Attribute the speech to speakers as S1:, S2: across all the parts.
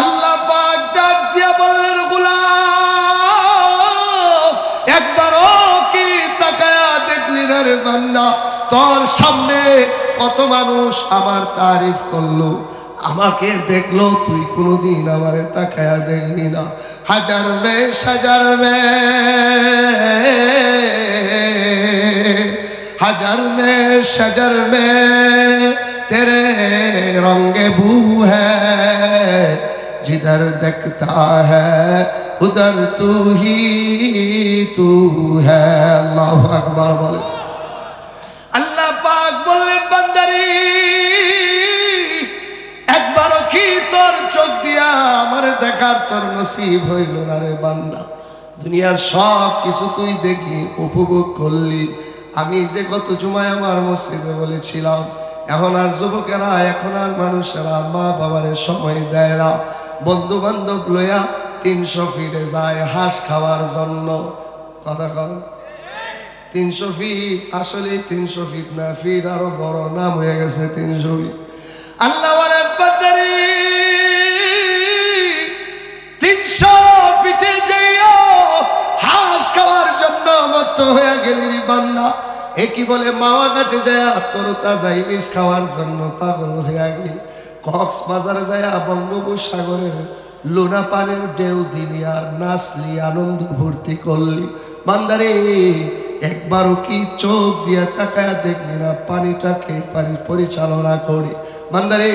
S1: আল্লাহ পাক ডাক দিয়া বললেন দেখলি না তোর সামনে কত মানুষ আমার তারিফ করল, আমাকে দেখল, তুই কোনোদিন আমারে তাকায়া দেখলি না। হাজার মে সাজার মে হাজার মে সাজার মে तेरे रंगे बू है जिधर देखता है उधर तू ही तू है अल्लाह अकबर बोले আল্লাহ পাক বললেন বান্দারি একবারও কি তোর চোখ দিয়া আমার দেখার তোর নসিব হইল না রে বান্দা দুনিয়ার সব কিছু তুই দেখলি উপভোগ করলি আমি যে গত জুমায় আমার মসজিদে বলেছিলাম এখন আর যুবকেরা, এখন আর মানুষেরা মা বাবারে সময় দেয় না। বন্ধু বান্ধব লইয়া তিনশো ফিটে যায় হাঁস খাওয়ার জন্য। কথা কন তিনশো ফিট, আসলে তিনশো ফিট না, ফিট আরও বড়, নাম হয়ে গেছে তিনশো ফিট। আল্লাহ তিনশো ফিটে যাইও হাঁস খাওয়ার জন্য মত হয়ে গেলি রে এ কি বলে, মাওয়া ঘাটে যায় তোর তাজা ইলিশ খাওয়ার জন্য পাগল হয়ে গেলি কক্সবাজারে যায় বঙ্গোপসাগরের লোনা পানের ঢেউ দিলি আর নাচলি, আনন্দ ভর্তি করলি। বান্দারে একবারও কি চোখ দিয়া তাকায়া দেখলি না পানিটাকে পারি পরিচালনা করি। বান্দারে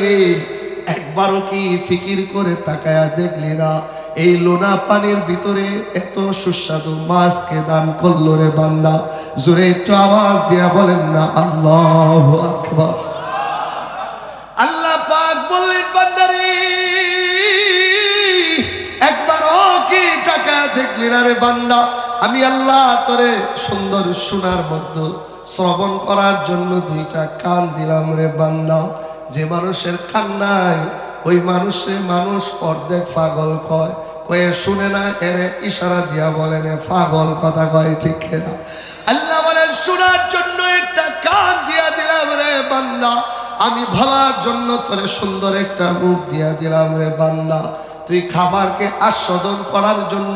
S1: একবারও কি ফিকির করে তাকায়া দেখলি না এই লোনা পানির ভিতরে এত সুস্বাদু মাছকে দান করল রে বান্দা। জোরে একটু আওয়াজ দিয়া বলেন না, আল্লাহ আকবার। আল্লাহ পাক বললেন, বান্দারে একবারও কি টাকা দেখলি না রে বান্দা? আমি আল্লাহ তোরে সুন্দর সোনার মধ্য শ্রবণ করার জন্য দুইটা কান দিলাম রে বান্দা। যে মানুষের কান নাই ওই মানুষে মানুষ অর্ধেক পাগল কয়। কয়ে শুনে না, এরে ইশারা দিয়া বলেন পাগল কথা কয়, ঠিক না আল্লাহ বলেন, শোনার জন্য একটা কান দিয়া দিলাম রে বান্দা। আমি ভাবার জন্য তোরে সুন্দর একটা মুখ দিয়া দিলাম রে বান্দা। তুই খাবারকে আস্বাদন করার জন্য,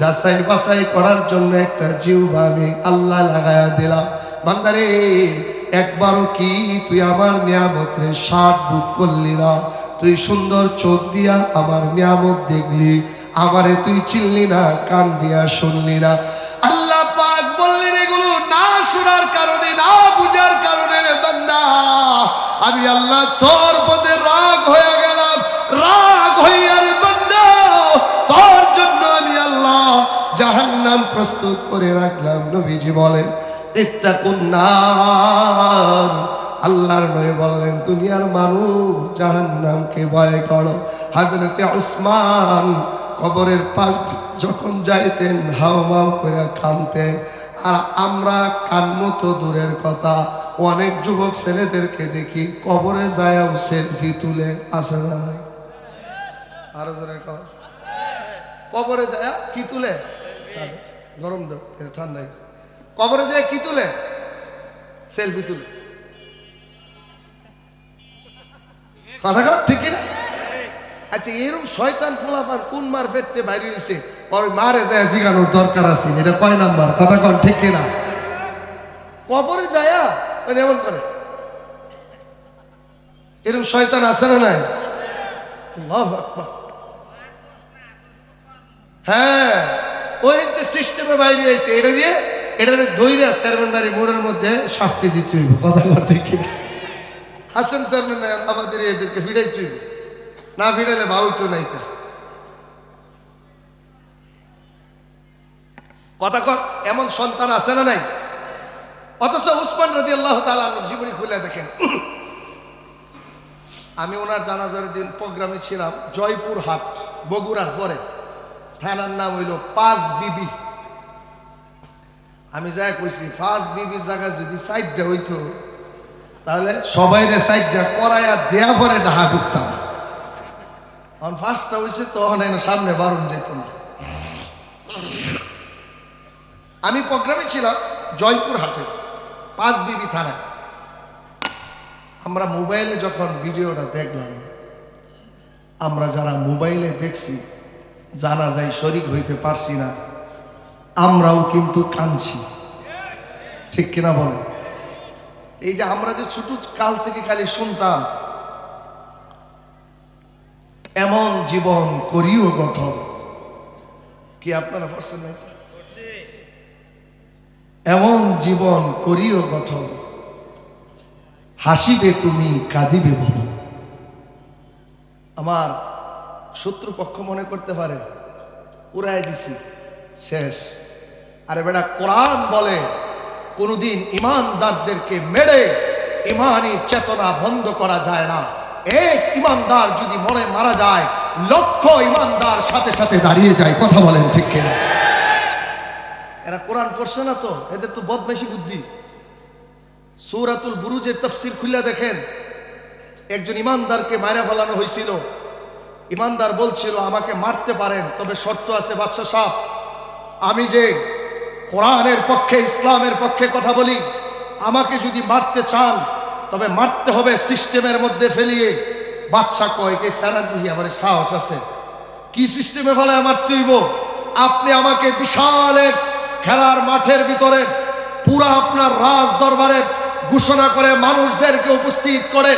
S1: যাচাই বাছাই করার জন্য একটা জিহ্বা আমি আল্লাহ লাগায়া দিলাম। বান্দারে, একবারও কি তুই আমার নিয়ামতের স্বাদ বুক করলি না? তুই সুন্দর চোখ দিয়া আমার নিয়ামত দেখলি, আমারে তুই চিনলি না, কান দিয়া শুনলি না। আল্লাহ পাক বললেন, এগুলো না শোনার কারণে, না বুঝার কারণে রে বান্দা, আমি আল্লাহ তোর পদে রাগ হয়ে গেলাম। রাগ হইয়া রে বান্দা, তোর জন্য আমি আল্লাহ জাহান্নাম প্রস্তুত করে রাখলাম, নবীজি বলেন, ইত্তাকুন নার। আল্লাহর নয় বললেন, দুনিয়ার মানুষ জাহান্নামকে ভয় করো। হাজরতে ওসমান কবরের পাশ যখন যাইতেন, হাও মাও করে কানতেন আর আমরা কান্মো তো দূরের কথা, অনেক যুবক ছেলেদেরকে দেখি কবরে যায়াও সেলফি তুলে আসে না নাই? আরও জোরে কবরে যায় কি তুলে? গরম এটা ঠান্ডা কবরে যায় কি তুলে? সেলফি তুলে। কথা খারাপ? ঠিক না আচ্ছা এরকম শয়তান ফুলাফান কোন মার ফেটতে বাইরে হয়েছে ওর মারে যায় জিগানোর দরকার আছে, এটা কয় নাম্বার? কথা কন, ঠিক কিনা? কবরে যায়া মানে এমন করে। এরকম শয়তান আছে না নাই? হ্যাঁ ওই যে সিস্টেমে বাইরে হয়েছে এটা দিয়ে এটা দইরা চেয়ারম্যান বাড়ি মোড়ের মধ্যে শাস্তি দিতে হইব। কথা কন, ঠিক কিনা? হাসান চেয়ারম্যান নাই আমাদের এদেরকে ফিরাইতে হইব না ফিরাইলে ভাউই তো নাই তা। কথা কর এমন সন্তান আছে না নাই? অথচ উসমান রাজি আল্লাহ তালার জীবনী খুলে দেখেন। আমি ওনার জানাজার দিন প্রোগ্রামে ছিলাম, জয়পুর হাট, বগুড়ার পরে। থানার নাম হইল পাঁচ বিবি। আমি যা কইছি, পাঁচ বিবির জায়গা যদি সাইডটা হইতো তাহলে সবাইরে সাইডটা করাইয়া দেয়া পরে ডাহা ঢুকতাম। এখন ফার্স্টটা হয়েছে তখন এনে সামনে বারণ যেত না। আমি প্রোগ্রামে ছিলাম জয়পুর হাটে পাঁচ বিবি থানায় আমরা মোবাইলে যখন ভিডিওটা দেখলাম, আমরা যারা মোবাইলে দেখছি, জানা যায় শরিক হইতে পারছি না। আমরাও কিন্তু কাঁদছি। ঠিক কিনা বলেন? এই যে আমরা যে ছোট কাল থেকে খালি শুনতাম, এমন জীবন করিও গঠন। কি আপনারা পড়ছেন না এটা? এমন জীবন করিও গঠন। হাসিবে তুমি, কাঁদিবে বলো। আমার শত্রুপক্ষ মনে করতে পারে, উড়াই দিছি, শেষ। আরে বেটা কোরআন বলে কোনোদিন ইমানদারদেরকে মেরে ইমানি চেতনা বন্ধ করা যায় না। এক ইমানদার যদি মনে মারা যায়, লক্ষ ইমানদার সাথে সাথে দাঁড়িয়ে যায়। কথা বলেন ঠিক কিনা? এরা কোরআন পড়ছে না তো? এদের তো বদমেশি বুদ্ধি। সৌরাতুল বুরুজের তফসির খুলে দেখেন। একজন ইমানদারকে মারা ফেলানো হয়েছিল ইমানদার বলছিল, আমাকে মারতে পারেন, তবে শর্ত আছে বাদশাহ সাহ আমি যে কোরআনের পক্ষে, ইসলামের পক্ষে কথা বলি, আমাকে যদি মারতে চান, তবে মারতে হবে সিস্টেমের মধ্যে ফেলিয়ে। বাদশাহ কয়, কে সারা দিয়ে আমার সাহস আছে। কি সিস্টেমে ফেলে আমার তুইব? আপনি আমাকে বিশাল এক খেলার মাঠের ভিতরে পুরা আপনার রাজ দরবারে ঘোষণা করে মানুষদেরকে উপস্থিত করে,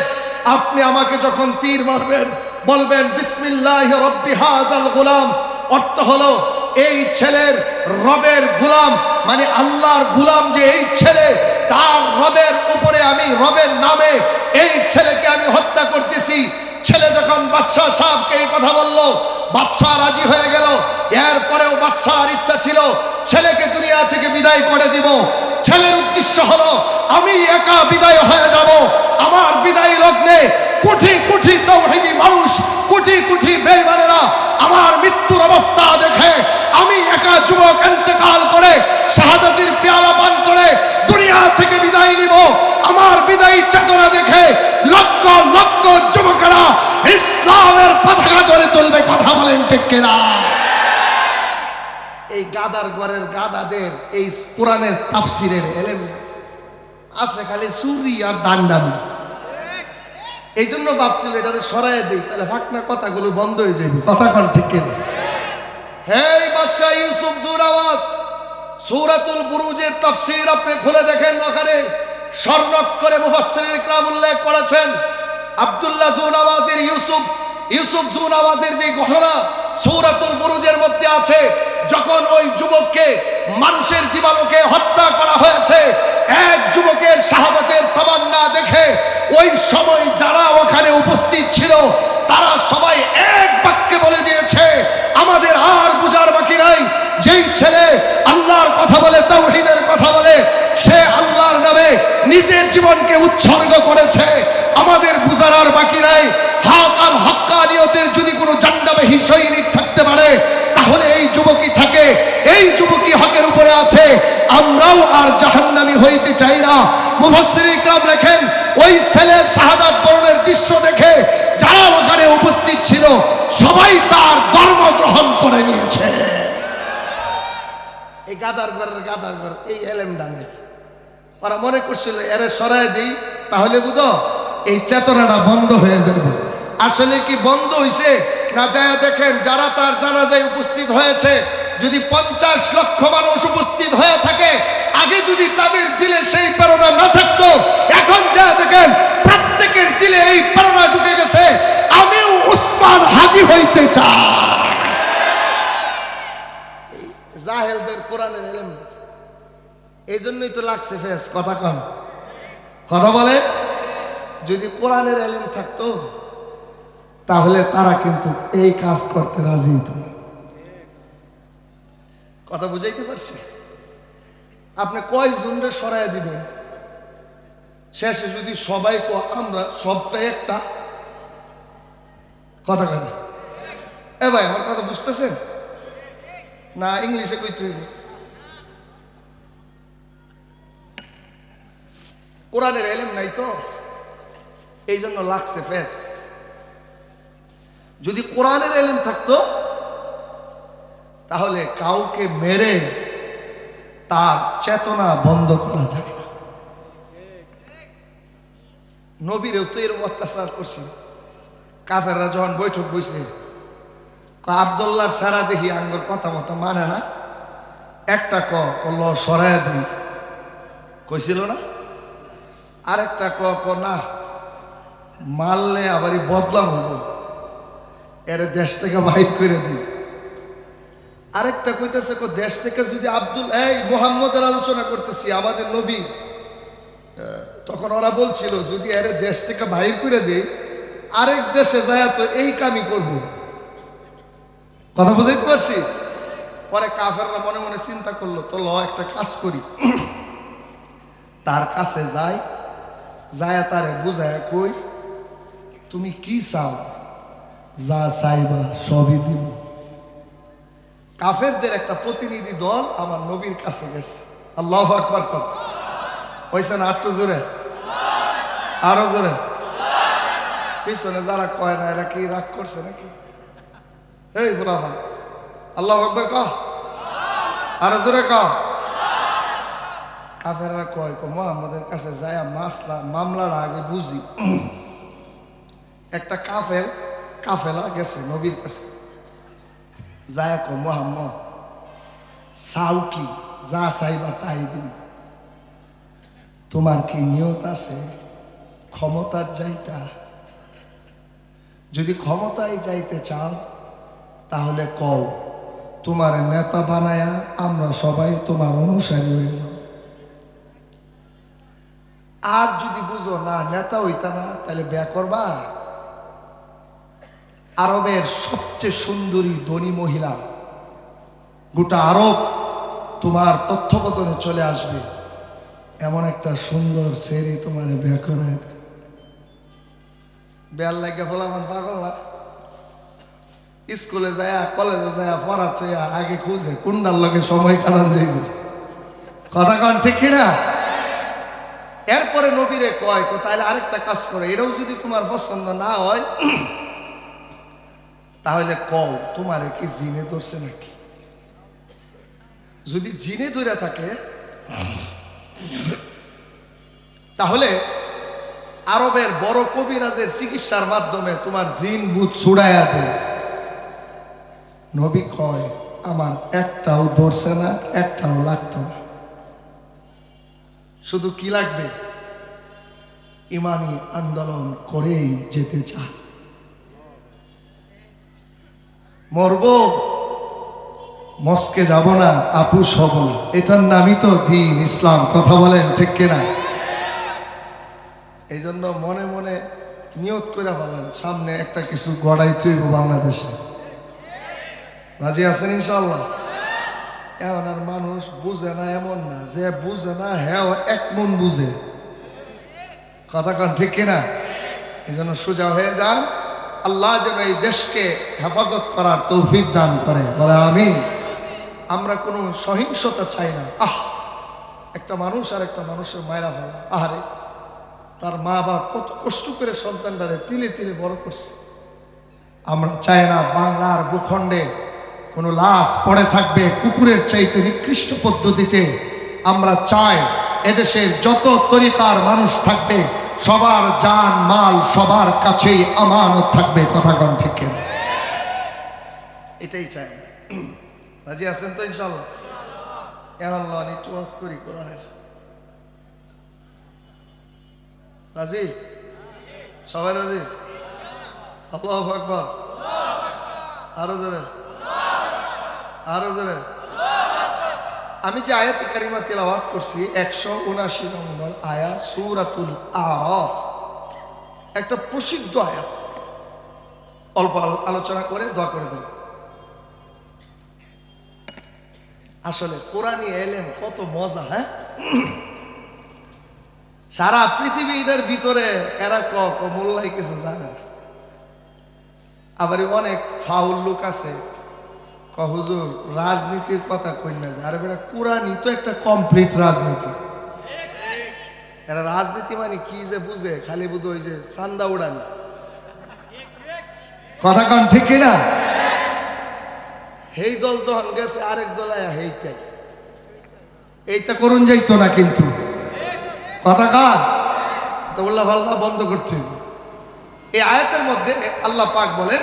S1: আপনি আমাকে যখন তীর মারবেন, বলবেন, বিসমিল্লাহ রব্বি হাজাল গোলাম। অর্থ হলো এই ছেলের রবের গুলাম মানে আল্লাহর গুলাম যে এই ছেলে, তার রবের উপরে আমি, রবের নামে এই ছেলেকে আমি হত্যা করতেছি। ছেলে যখন বাদশাহ সাহেবকে এই কথা বলল, বাদশাহ রাজি হয়ে গেল। এরপরেও বাদশাহর ইচ্ছা ছিল, ছেলেকে দুনিয়া থেকে বিদায় করে দিব। ছেলের উদ্দেশ্য হলো, আমি একা বিদায় হয়ে যাব। আমার বিদায় লগ্নে কোটি কোটি তৌহিদি মানুষ, কোটি কোটি বেইমানেরা আমার মৃত্যুর অবস্থা দেখে, আমি একা যুবক ইন্তেকাল করে, শাহাদাতের পেয়ালা পান করে দুনিয়া থেকে বিদায় নিব। আমার বিদায়ী চেতনা দেখে লক্ষ যুবকেরা ইসলামের পতাকা ধরে তুলবে কথা বলেন ঠিক কিনা? এই গাদার ঘরের গাদাদের, এই কোরআনের তাফসিরের এলেম। আছে খালি আর দান্ডামি এই জন্য এটাতে দিই, তাহলে কথাগুলো বন্ধ হয়ে যাবে কথা কন ঠিক কিনা? হে বাদশাহ ইউসুফ জুরাওয়াজ সূরাতুল বুরুজের তাফসীর আপনি খুলে দেখেন ওখানে স্বর্ণাক্ষরে মুফাসসিরিন ইকরাম উল্লেখ করেছেন। আব্দুল্লাহ জুনাওয়াজের ইউসুফ ইউসুফ জুনাওয়াজের যে ঘটনা, সূরাতুল বুরুজের মধ্যে আছে, যখন ওই যুবককে, মানুষের দিবালোকে হত্যা করা হয়েছে, এক যুবকের শাহাদাতের তামান্না দেখে ওই সময় যারা ওখানে উপস্থিত ছিল, তারা সবাই এক বাক্যে বলে দিয়েছে, আমাদের আর বুঝার বাকি নাই। যেই ছেলে আল্লাহর কথা বলে তাওহীদের কথা বলে সে আল্লাহর নামে নিজের জীবনকে উৎসর্গ করেছে। আমাদের বুঝার বাকি নাই। হক আর হক্কানিয়তের যদি কোনো জান্ডাবাহী সৈনিক থাকতে পারে, তাহলে এই যুবকই থাকে। এই যুবকই হকের উপরে আছে। আমরাও আর জাহান্নামি হইতে চাই না। মুফাসসির ইকরাম লেখেন, ওই ছেলের শাহাদাত বরণের দৃশ্য দেখে যারা ওখানে উপস্থিত ছিল, সবাই তার ধর্ম গ্রহণ করে নিয়েছে। এই গাদার ঘরের গাদার ঘর, এই এলেমডা নেই ওরা মনে করছিল, এরে সরাই দিই, তাহলে বুঝো, এই চেতনাটা বন্ধ হয়ে যাবে। আসলে কি বন্ধ হইছে? না যায় দেখেন, যারা তার জানাজায় উপস্থিত হয়েছে, যদি পঞ্চাশ লক্ষ মানুষ উপস্থিত হয়ে থাকে, আগে যদি তাদের দিলে সেই প্রেরণা না থাকতো, এখন যা দেখেন, প্রত্যেকের দিলে এই প্রেরণা ঢুকে গেছে, আমিও উসমান হাজি হইতে চাই। জাহেলদের কোরআনের এলেম। এই জন্যই তো লাগছে ফেস, কথা কম কথা বলে? যদি কোরআনের এলেম থাকতো, তাহলে তারা কিন্তু এই কাজ করতে রাজি হতো কথা বুঝাইতে পারছি? আপনি কয় জনরে সরাই দিবেন? শেষে যদি সবাই ক- আমরা সবটাই একটা? কথা কেন। এ ভাই, আমার কথা বুঝতেছেন? না, ইংলিশে কইতে কোরআনের এলেম নাই তো? এই জন্য লাগছে ফেস। যদি কোরআনের এলেম থাকতো, তাহলে কাউকে মেরে তার চেতনা বন্ধ করা যায় না। নবীরেও তো এরকম অত্যাচার করছে। কাফেররা যখন বৈঠক বইছে আবদুল্লার সারা দেখি আঙ্গর কথা মতো মানে না? একটা ক কল সরাইয়া দিই কইছিল না? আরেকটা ক ক, না। মারলে আবারই বদলাম হব। এর দেশ থেকে বাইক করে দিই আরেকটা কইতেছে, কো, দেশ থেকে যদি আব্দুল, এই মোহাম্মদের আলোচনা করতেছি, আমাদের নবী তখন ওরা বলছিল, যদি এর দেশ থেকে বাইর করে দেই আরেক দেশে যায় তো এই কামই করব। কথা বুঝাইতে পারছি? পরে কাফেররা মনে মনে চিন্তা করল, তো ল, একটা কাজ করি। তার কাছে যাই যায় তারে বুঝায় কই, তুমি কি চাও? যা চাইবা সবই দিব। কাফেরদের একটা প্রতিনিধি দল আমার নবীর কাছে গেছে। আল্লাহ আকবার কর। হয়েছে না আটটু জোরে? আরও জোরে? পিছনে যারা কয় না, এরা কি রাগ করছে নাকি? এই বলা আল্লাহ আকবার ক আরও জোরে ক কাফেররা কয় কো মোহাম্মদের কাছে যায়, মাসলা মামলাটা আগে বুঝি। একটা কাফেল কাফেলা গেছে নবীর কাছে। যায় কো মোহাম্মদ চাও কি? যা চাইবা তাই দিন তোমার কি নিয়ত আছে? ক্ষমতার যাইতা। যদি ক্ষমতায় যাইতে চাও, তাহলে কও, তোমার নেতা বানায়া আমরা সবাই তোমার অনুসারী হয়ে যাব। আর যদি বুঝো, না, নেতা হইতা না, তাহলে ব্যা করবা? আরবের সবচেয়ে সুন্দরী ধনী মহিলা, গোটা আরব তোমার তথ্যপতনে চলে আসবে। এমন একটা সুন্দর ছেড়ে তোমার বিয়ে দেয়। বেয়ার লাগে আমার পাগল না? স্কুলে যায়, কলেজে যায় পড়া আগে খুঁজে কোনটার লগে সময় কাটান যাইব? কথা কন, ঠিক কিনা? এরপরে নবীরে কয় তাহলে আরেকটা কাজ করে, এটাও যদি তোমার পছন্দ না হয়, তাহলে কও, তোমার কি জিনে ধরছে নাকি? যদি জিনে ধরে থাকে, তাহলে আরবের বড় কবিরাজের চিকিৎসার মাধ্যমে তোমার জিন বুধ ছুড়াইয়া দে নবী কয়, আমার একটাও ধরছে না, একটাও লাগতো না। শুধু কি লাগবে? ইমানি আন্দোলন করেই যেতে চা মরব, মস্কে যাব না আপুস হব না। এটার নামই তো দিন ইসলাম, কথা বলেন ঠিক কিনা? এই জন্য মনে মনে নিয়ত করে বলেন, সামনে একটা কিছু গড়াই তুইব বাংলাদেশে। রাজি আছেন ইনশাল্লাহ এখন আর মানুষ বুঝে না এমন না, যে বুঝে না হ্যাঁ এক মন বুঝে। কথা কন ঠিক কিনা? এই জন্য সোজা হয়ে যান। আল্লাহ যেন এই দেশকে হেফাজত করার তৌফিক দান করে। বলে আমি আমরা কোনো সহিংসতা চাই না। আহ! একটা মানুষ আর একটা মানুষের মায়েরা ভালো। আহারে! তার মা বাপ কত কষ্ট করে সন্তানটারে তিলে তিলে বড় করছে। আমরা চাই না বাংলার ভূখণ্ডে কোনো লাশ পড়ে থাকবে কুকুরের চাইতে নিকৃষ্ট পদ্ধতিতে। আমরা চাই এদেশের যত তরিকার মানুষ থাকবে, সবার জান, মাল, সবার কাছেই আমানত থাকবে, কথা কন ঠিক কিনা? এটাই চাই। রাজি আছেন তো ইনশাল্লাহ একটু ওয়াজ করি কোরআনের। রাজি? সবাই রাজি? আল্লাহ আকবর। আরও জোরে? আমি যে আয়াত কারিমা তেলাওয়াত করছি, একশো উনাশি নম্বর আয়া, সুরাতুল আরফ। একটা প্রসিদ্ধ আয়াত। অল্প আলোচনা করে দোয়া করে দেব। আসলে কোরআনী এলেম কত মজা হ্যাঁ? সারা পৃথিবীদের ভিতরে এরা ক মোল্লাই কিছু জানে আবার অনেক ফাউল লোক আছে হুজুর, রাজনীতির কথা কই না যায় আরে বেটা, কোরআনই তো একটা কমপ্লিট রাজনীতি। এরা রাজনীতি মানে কি যে বুঝে? খালি বুঝে ওই যে চান্দা উড়ানি। কথা কন ঠিক কিনা এই দল যখন গেছে, আরেক দল আয়া হেইটাই এইটা করুন যাইতো না কিন্তু। কথা কার তো উল্লাহ পাল্লা বন্ধ হইবে। এই আয়াতের মধ্যে আল্লাহ পাক বলেন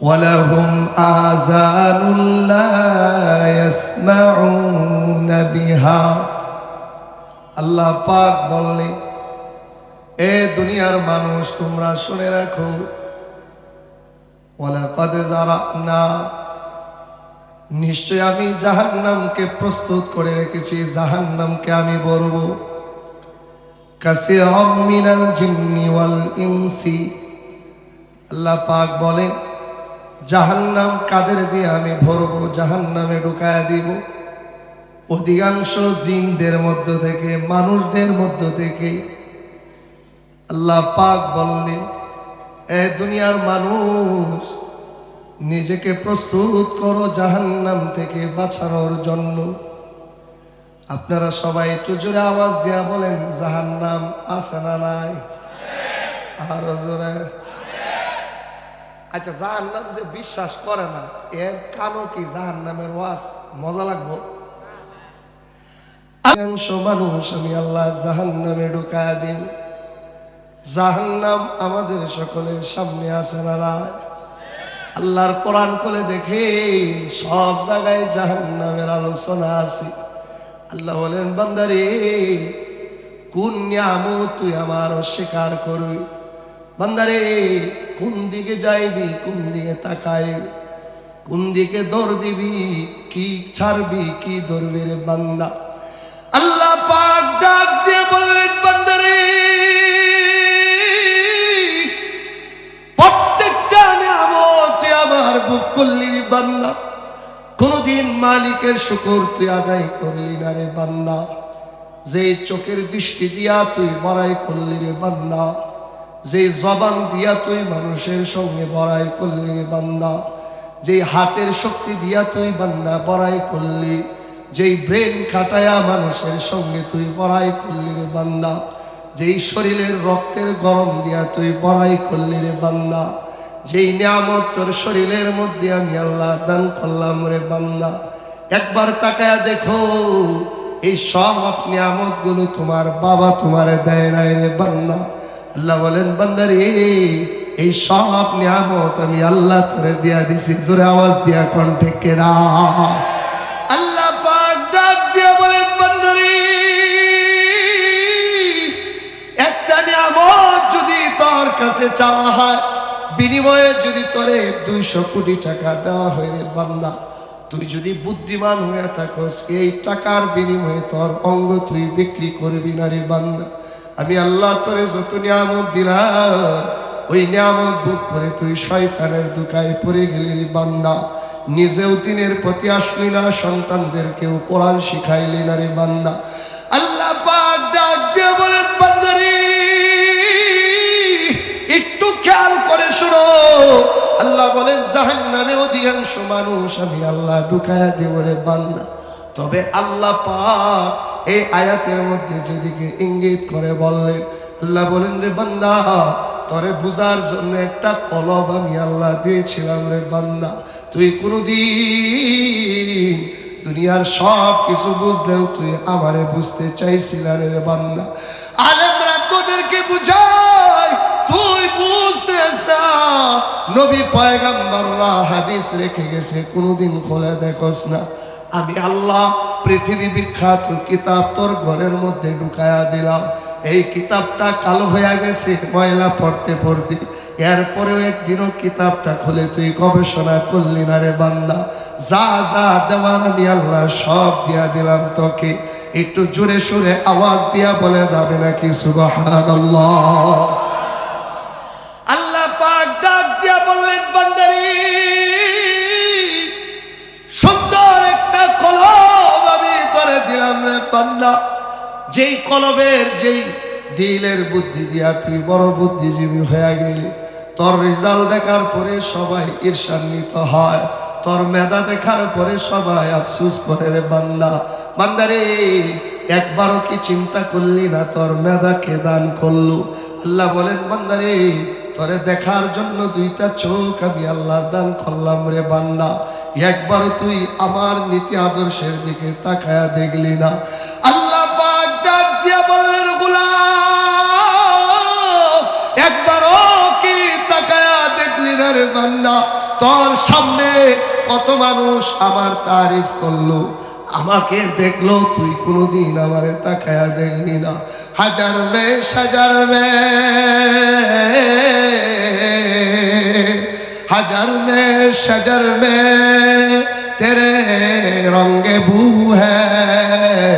S1: ولهم آذان لا يسمعون بها আল্লাহ পাক বললেন এ দুনিয়ার মানুষ তোমরা শুনে রাখো ওয়ালাকাদ জারানা নিশ্চয় আমি জাহান্নামকে প্রস্তুত করে রেখেছি জাহান্নামকে আমি বলব কাসীরাম মিনাল জিন্নি ওয়াল ইনসি আল্লাহ পাক বলেন জাহান্নাম কাদের দিয়ে আমি ভরবো? জাহান্নামে ঢুকায়া দিব। অধিকাংশ জিনদের মধ্য থেকে, মানুষদের মধ্য থেকে। আল্লাহ পাক বললেন, এ দুনিয়ার মানুষ, নিজেকে প্রস্তুত করো জাহান্নাম থেকে বাঁচানোর জন্য। আপনারা সবাই একটু জোরে আওয়াজ দেয়া বলেন, জাহান্নাম আছে না নাই? আরও জোরে। আচ্ছা জাহান্নাম যে বিশ্বাস করে না, এর কানো কি জাহান্নামের ওয়াজ? মজা লাগবো? মানুষ, আমি আল্লাহ জাহান্নামে ঢুকায় দিন জাহান্নাম আমাদের সকলের সামনে না আল্লাহর কোরআন কোলে দেখে, সব জায়গায় জাহান্নামের আলোচনা আছে। আল্লাহ বলেন, বান্দারে, কোন তুই আমার অস্বীকার করবি? বান্দারে, কোন দিকে যাইবি, কোন দিকে তাকাইবি? কোন দিকে দৌড় দিবি, কি ছাড়বি, কি ধরবি রে বান্দা? আল্লাহ পাক ডাক দিয়ে বললেন, বান্দারে, প্রত্যেকটা নিয়ামত আমার বুক করলি বান্দা। কোনদিন মালিকের শুকর তুই আদায় করলি না রে বান্দা। যে চোখের দৃষ্টি দিয়া তুই বড়াই করলি রে বান্দা। যে জবান দিয়া তুই মানুষের সঙ্গে বড়াই করলি বান্দা যে হাতের শক্তি দিয়া তুই বান্দা বড়াই করলি, যেই ব্রেন খাটায়া মানুষের সঙ্গে তুই বড়াই করলি রে বান্দা, যেই শরীরের রক্তের গরম দিয়া তুই বড়াই করলি রে বান্দা, যেই নিয়ামত তোর শরীরের মধ্যে আমি আল্লাহ দান করলাম রে বান্দা। একবার তাকায়া দেখো, এই সব নিয়ামতগুলো তোমার বাবা তোমার দেয় নাই রে বান্দা। আল্লাহ বলেন, বান্দারে, এই সব নিয়ামত আমি আল্লাহ তোরে দিয়া দিছি। জোরে আওয়াজ দিয়া কণ্ঠে কেনা? আল্লাহ পাক ডাক দিয়া বলেন, বান্দারে, একটা নিয়ামত যদি তোর কাছে চাওয়া হয়, বিনিময়ে যদি তোরে দুইশো কোটি টাকা দেওয়া হয় রে বান্দা, তুই যদি বুদ্ধিমান হয়ে থাকস, এই টাকার বিনিময়ে তোর অঙ্গ তুই বিক্রি করবি না রে বান্দা। আমি আল্লাহ তোরে যত নিয়ামত দিলাম, ওই নিয়ামত বুক করে তুই শয়তানের দুকায় পড়ে গেলি বান্দা। নিজেও দিনের প্রতি আসলি না, সন্তানদেরকেও কোরআন শিখাইলি না রে বান্দা। আল্লাহ পাক ডাক দিয়ে বলেন, বান্দারি, একটু খেয়াল করে শোনো। আল্লাহ বলেন জাহান নামে অধিকাংশ মানুষ আমি আল্লাহ ঢুকায়া দেব রে বান্দা। তবে আল্লাহ পাক এই আয়াতের মধ্যে যেদিকে ইঙ্গিত করে বললেন, আল্লাহ বলেন, রে বান্দা, তরে বুঝার জন্য একটা কলব আমি আল্লাহ দিয়েছিলাম রে বান্দা। তুই কোনোদিন দুনিয়ার সব কিছু বুঝলেও তুই আমারে বুঝতে চাইছিলা রে বান্দা। আলেমরা তোদেরকে বুঝাই তুই বুঝতেস না নবী পয়গাম্বররা হাদিস রেখে গেছে, কোনোদিন খোলে দেখোস না। আমি আল্লাহ পৃথিবী বিখ্যাত কিতাব তোর ঘরের মধ্যে ঢুকায়া দিলাম। এই কিতাবটা কালো হয়ে গেছে, ময়লা পড়তে পড়তে। এরপরেও একদিনও কিতাবটা খুলে তুই গবেষণা করলি না রে বান্দা। যা যা দেওয়ার আমি আল্লাহ সব দিয়া দিলাম তোকে। একটু জোরে সুরে আওয়াজ দিয়া বলে যাবে নাকি সুবহানাল্লাহ? বান্দা যেই কলবের, যেই দিলের বুদ্ধি দিয়া তুই বড় বুদ্ধিজীবী হয়ে গেলি। তোর রেজাল্ট দেখার পরে সবাই ঈর্ষান্বিত হয়। তোর মেধা দেখার পরে সবাই আফসুস করে রে বান্দা। বান্দারে, একবারও কি চিন্তা করলি না তোর মেধাকে দান করল? আল্লাহ বলেন, বান্দারে তোরে দেখার জন্য দুইটা চোখ আমি আল্লাহ দান করলাম রে বান্দা। একবার তুই আমার নীতি আদর্শের দিকে তাকায়া দেখলি না। আল্লাহ পাক ডাক কি তাকায়া দেখলি না রে বান্দা? তোর সামনে কত মানুষ আমার তারিফ করল। আমাকে দেখল, তুই কোনোদিন আমারে তাকায়া দেখলি না। হাজার মে সাজার মে হাজার মে সাজার মে তেরে রঙে বু হ্যাঁ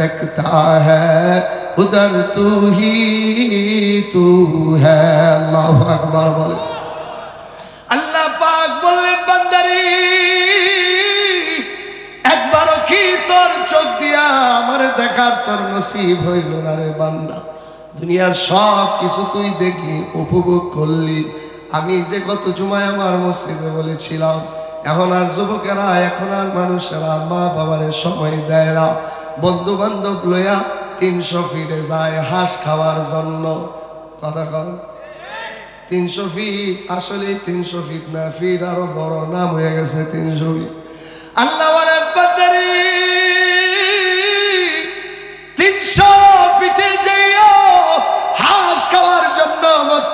S1: দেখতা হ্যাঁ তু হি তু হ্যাঁ আল্লাহ বলে। আল্লাহ পাক বললেন, বন্দরী আমার দেখার তোর নসিব হইল না রে বান্দা। দুনিয়ার সব কিছু তুই দেখলি, উপভোগ করলি। আমি যে গত জুমায় আমার মসজিদে বলেছিলাম, এখন আর যুবকেরা, এখন আর মানুষেরা মা বাবারে সময় দেয় না। বন্ধু বান্ধব লইয়া তিনশো ফিটে যায় হাঁস খাওয়ার জন্য। কথা কন। তিনশো ফিট আসলে তিনশো ফিট না, ফিট আরও বড়, নাম হয়ে গেছে তিনশো ফিট। আল্লাহ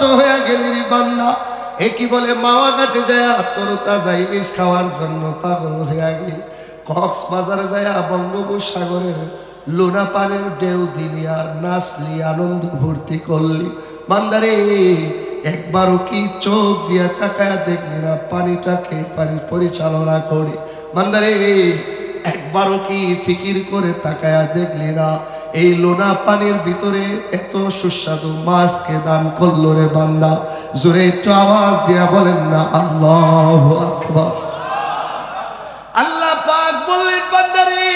S1: মত হয়ে গেলি রে বান্দা। এ কি বলে, মাওয়া কাটে যায় তোর তাজা ইলিশ খাওয়ার জন্য পাগল হয়ে গেলি। কক্সবাজারে যায় বঙ্গোপসাগরের লোনা পানের ঢেউ দিলি আর নাচলি, আনন্দ ভর্তি করলি। মান্দারে একবারও কি চোখ দিয়া তাকায়া দেখলি না পানিটাকে পারি- পরিচালনা করি? মান্দারে একবারও কি ফিকির করে তাকায়া দেখলি না এই লোনা পানির ভিতরে এত সুস্বাদু মাছকে দান করল রে বান্দা। জোরে একটু আওয়াজ দিয়া বলেন না, আল্লাহ আকবার। আল্লাহ পাক বললেন, বান্দারে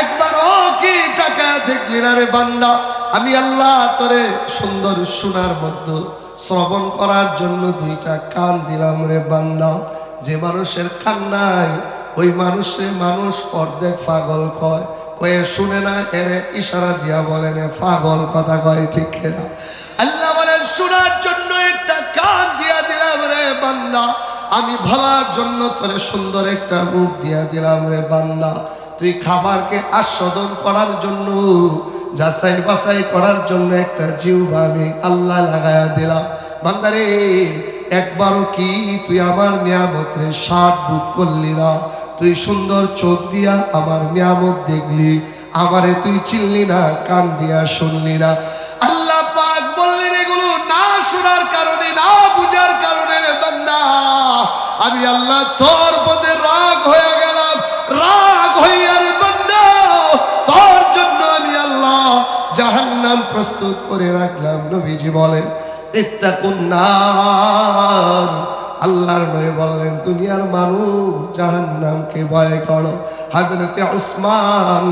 S1: একবারও কি টাকা দেখলি না রে বান্দা? আমি আল্লাহ তোরে সুন্দর সোনার মধ্য শ্রবণ করার জন্য দুইটা কান দিলাম রে বান্দা। যে মানুষের কান নাই ওই মানুষে মানুষ অর্ধেক পাগল কয়। কয়ে, শুনে না, এরে ইশারা দিয়া বলেন পাগল কথা কয়, ঠিক না আল্লাহ বলেন, শোনার জন্য একটা কান দিয়া দিলাম রে বান্দা। আমি ভালার জন্য তোরে সুন্দর একটা মুখ দিয়া দিলাম রে বান্দা। তুই খাবারকে আস্বাদন করার জন্য, যাচাই বাছাই করার জন্য একটা জিহ্বা আমি আল্লাহ লাগায়া দিলাম। বান্দারে, একবারও কি তুই আমার নিয়ামতের স্বাদ বুক করলি না? তুই সুন্দর চোখ দিয়া আমার নিয়ামত দেখলি, আমারে তুই চিনলি না, কান দিয়া শুনলি না। আল্লাহ পাক বললেন, এগুলো না শোনার কারণে, না বুঝার কারণে বান্দা। আমি আল্লাহ তোর পদে রাগ হয়ে গেলাম, রাগ হইয়া রে বান্দা, তোর জন্য আমি আল্লাহ জাহান্নাম প্রস্তুত করে রাখলাম, নবীজি বলেন, ইত্তাকুন নার। আল্লাহর নয় বললেন, দুনিয়ার মানুষ জাহান্নামকে ভয় করো। হাজরতে উসমান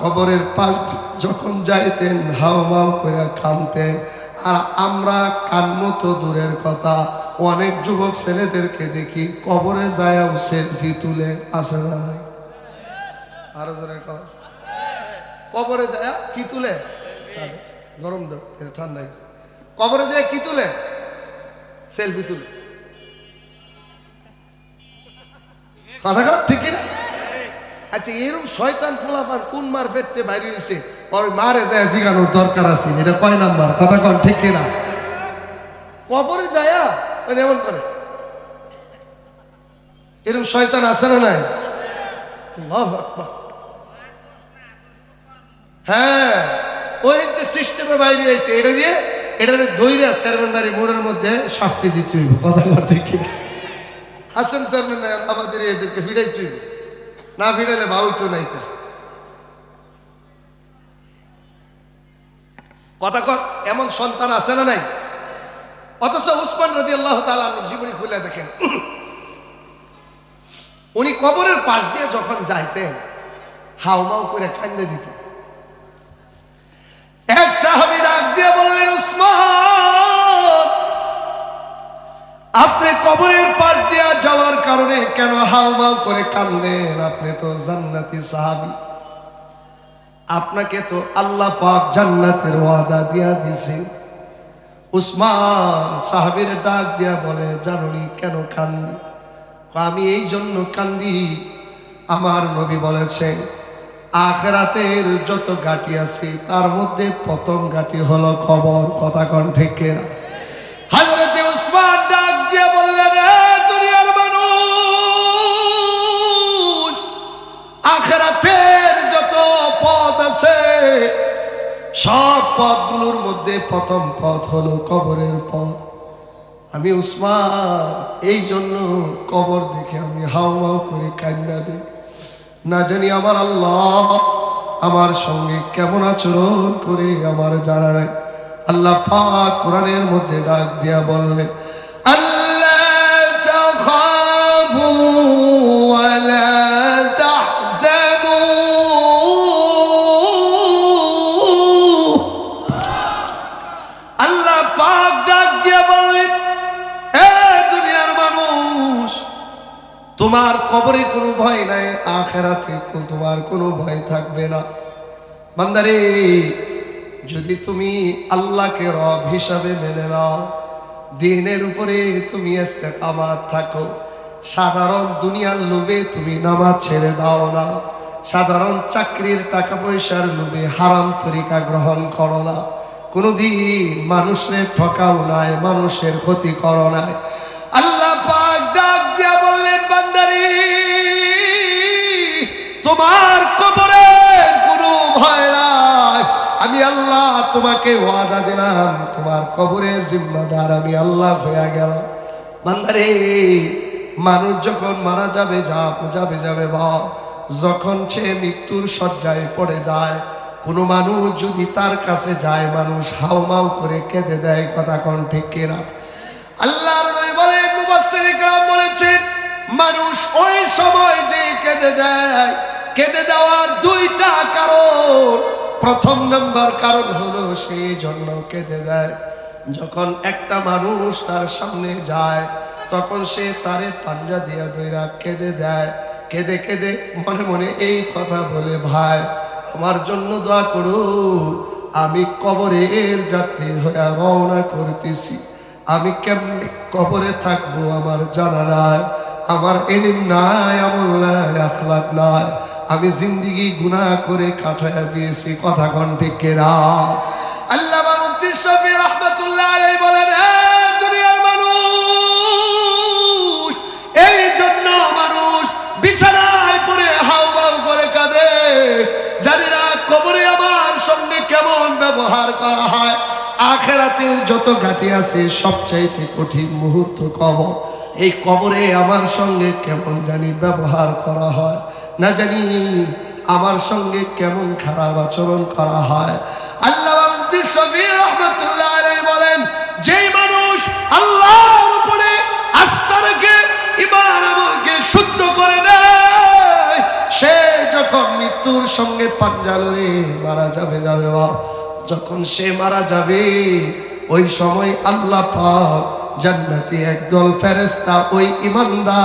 S1: কবরের পাশ যখন যাইতেন, হাও মাও করে কানতেন আর আমরা কানমো তো দূরের কথা, অনেক যুবক ছেলেদেরকে দেখি কবরে যায়াও সেলফি তুলে আসে না নাই? আরও জোরে কবরে যায় কি তুলে? গরম দাও, এটা ঠান্ডা গেছে কবরে যায় কি তুলে? সেলফি তুলে। কথা কথা ঠিক না আচ্ছা এরকম শয়তান ফুলাফান কোন মার বাইরে ওর মারে যায় জিগানোর দরকার আছে এটা কয় নাম্বার? কথা কন, ঠিক কিনা? কবরে যায়া মানে এমন করে। এরকম শয়তান আছে না নাই? হ্যাঁ ওই যে সিস্টেমে বাইরে হয়েছে এটা দিয়ে এটা চেয়ারম্যান বাড়ি মোড়ের মধ্যে শাস্তি দিতে হইব। কথা কন, ঠিক কিনা? হাসান চেয়ারম্যান আমাদের এদেরকে ফিরাইতে হইব। না ফিরাইলে ভাউই তো নাই তা কথা কর এমন সন্তান আছে না নাই? অথচ উসমান রাজি আল্লাহ তালা জীবনী খুলে দেখেন। উনি কবরের পাশ দিয়ে যখন যাইতেন হাউমাউ করে কান্দে দিতেন। এক সাহাবি ডাক দিয়ে বললেন, উসমান! আপনি কবরের পাশ দিয়া যাওয়ার কারণে কেন হাউমাউ করে কান্দেন? আপনি তো জান্নাতি সাহাবি। আপনাকে তো আল্লাহ পাক জান্নাতের ওয়াদা দিয়া দিছে। উসমান সাহাবীর ডাক দিয়া বলে, জানুনি, কেন কান্দি? আমি এই জন্য কান্দি। আমার নবী বলেছেন আখরাতের যত গাটি আছে, তার মধ্যে প্রথম গাটি হলো খবর কথা কন ঠিক কিনা? আখরাতের যত পথ আছে, সব পথগুলোর মধ্যে প্রথম পথ হলো কবরের পথ। আমি উসমান, এই জন্য কবর দেখে আমি হাউ হাউ করে কান্না দিই। না জানি আমার আল্লাহ আমার সঙ্গে কেমন আচরণ করে আমার জানা নাই। আল্লাহ পাক কোরআনের মধ্যে ডাক দিয়া বললেন আল্লাহ তোমার কবরে কোনো ভয় নাই, আখেরাতে তোমার কোনো ভয় থাকবে না। বান্দারে, যদি তুমি আল্লাহকে রব হিসাবে মেনে নাও, দিনের উপরে তুমি ইস্তেকামাত থাকো। সাধারণ দুনিয়ার লোভে তুমি নামাজ ছেড়ে দাও না। সাধারণ চাকরির টাকা পয়সার লোভে হারাম তরিকা গ্রহণ করো না। কোনোদিন মানুষের ঠকাও নাই, মানুষের ক্ষতি করো নাই। আল্লাহ বান্দারি, তোমার কবরে কোনো ভয় নাই। আমি আল্লাহ তোমাকে ওয়াদা দিলাম, তোমার কবরের জিম্মাদার আমি আল্লাহ গেলাম। বান্দারে, মানুষ যখন মারা যাবে, যা যাবে যাবে, বা যখন সে মৃত্যুর শয্যায় পড়ে যায়, কোনো মানুষ যদি তার কাছে যায়, মানুষ হাউমাউ করে কেঁদে দেয়, কথা কোন ঠিক কিনা? আল্লাহর বলেন বলেছেন মানুষ ওই সময় যে কেঁদে দেয়, কেঁদে দেওয়ার দুইটা কারণ। প্রথম নাম্বার কারণ হলো সেই জন্য কেঁদে দেয়। যখন একটা মানুষ তার সামনে যায়, তখন সে তারে পাঞ্জা দিয়া দইরা কেঁদে দেয়। কেঁদে কেঁদে মনে মনে এই কথা বলে, ভাই, আমার জন্য দোয়া করো। আমি কবরের যাত্রী হয়ে রওনা করতেছি। আমি কেমনে কবরে থাকব আমার জানা নাই। আমার এলিম নাই, আমল নাই, আখলাক নাই। আমি জিন্দিগি গুনাহ করে কাটাইয়া দিয়েছি, কথা কণ্ঠে কেরা আল্লাহ মুফতি শফি রহমতুল্লাহ আলাইহি বলেন, "এ দুনিয়ার মানুষ, এই জন্য মানুষ বিছানায় পড়ে হাউমাউ করে কাঁদে। জানি না কবরে আমার সঙ্গে কেমন ব্যবহার করা হয়। আখেরাতের যত ঘাটি আছে, সবচাইতে কঠিন মুহূর্ত কবর। এই কবরে আমার সঙ্গে কেমন জানি ব্যবহার করা হয়? না জানি আমার সঙ্গে কেমন খারাপ আচরণ করা হয়? আল্লাহ রহমতুল্লাহ বলেন, যেই মানুষ আল্লাহর উপরে আস্থা রেখে ইমান আমলকে শুদ্ধ করে নেয়, সে যখন মৃত্যুর সঙ্গে পাঞ্জা লড়ে মারা যাবে যাবে বাপ, যখন সে মারা যাবে, ওই সময় আল্লাহ পাক জান্নাতি একদল ফেরেস্তা ওই ইমানদার।